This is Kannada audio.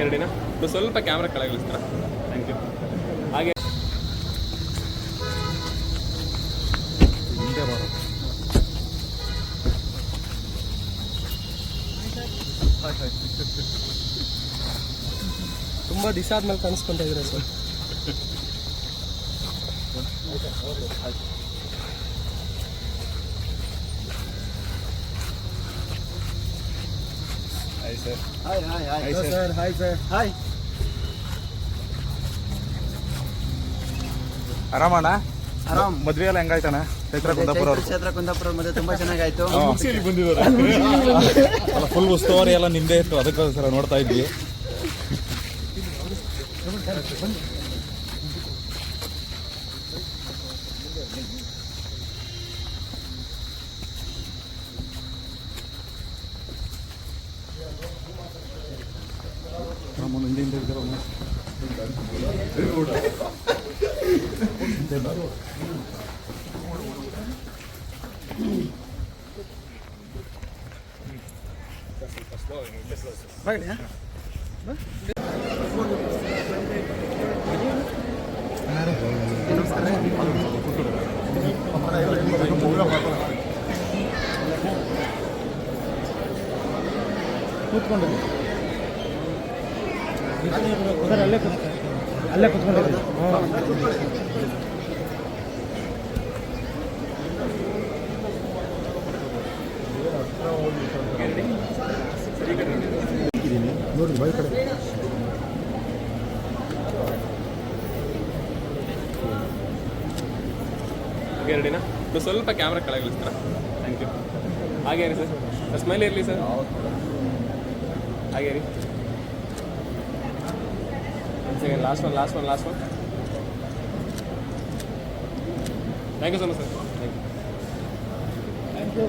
ಎರಡಿನ ಸ್ವಲ್ಪ ಕ್ಯಾಮ್ರಾ ಕೆಳಗಿಳಿಸ್ತಾರ ಥ್ಯಾಂಕ್ ಯು ಹಾಗೆ. ತುಂಬ ದಿವಸ ಆದ್ಮೇಲೆ ಕಾಣಿಸ್ಕೊಂತ ಇದ್ದೀರಾ sir? Hi sir hi hi hi Hi, sir. Sir hi sir hi ಆರಾಮಣ್ಣ ಆರಾಮ್. ಮದ್ವೆ ಎಲ್ಲ ಹೆಂಗಾಯ್ತಾನ ಚೈತ್ರ ಕುಂದಾಪುರ ಅವ್ರು ಕ್ಷೇತ್ರ ಕುಂದಾಪುರ ಮದುವೆ ತುಂಬಾ ಚೆನ್ನಾಗಾಯ್ತು. ಬಂದಿದ್ದಾರೆ. ಫುಲ್ ಉಸ್ತುವಾರಿ ಎಲ್ಲ ನಿಂದೆ ಇತ್ತು. ಅದಕ್ಕೋಸ್ಕರ ನೋಡ್ತಾ ಇದ್ವಿ. Ramon hindi hindi ka Ramon. Bakit ya? Ano? ಇದ್ದಾರೆ ಸರ್, ಅಲ್ಲೇ ಕುತ್ಕೊಂಡಿದ್ದೀವಿ ಎರಡಿನ ಇದು ಸ್ವಲ್ಪ ಕ್ಯಾಮ್ರಾ ಸರ್ ಥ್ಯಾಂಕ್ ಯು ಹಾಗೆ ರೀ ಸರ್. ಸ್ಮೈಲ್ ಇರಲಿ ಸರ್? ఆగేది. One second last one last one last one thank you so much sir thank you